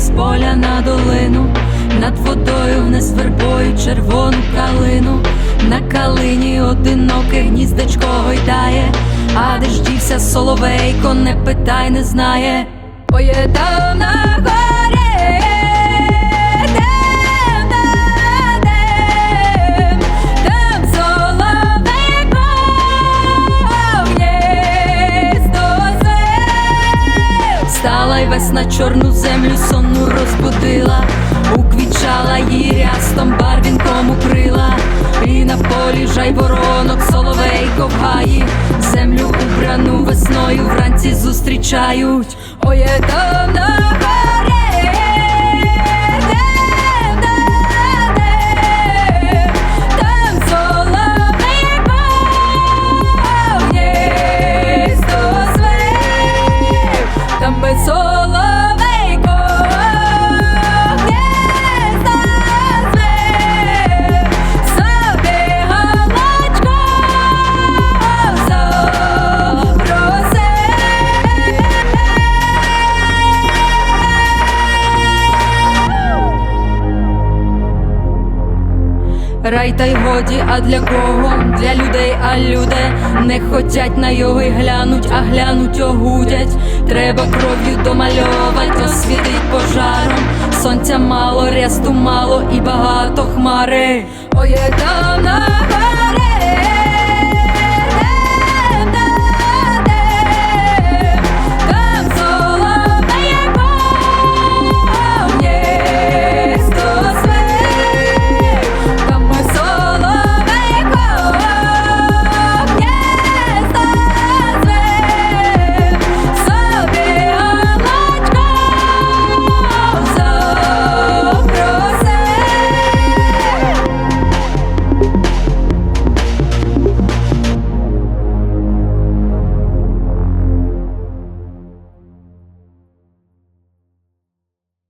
з поля на долину, над водою вниз вербою червону калину, на калині одиноке гніздечко гойдає, а де ж дівся соловейко, не питай, не знає. поєдав на й весна чорну землю сонну розбудила, уквічала її рястом барвінком укрила, і на полі жайворонок воронок, соловей гаї, землю убрану весною вранці зустрічають. Ой, є Рай та й годі, а для кого? Для людей, а люди не хотять на його й глянуть, а глянуть огудять. Треба кров'ю домальовать, освітить пожаром. Сонця мало, ресту мало і багато хмари. Ой, там на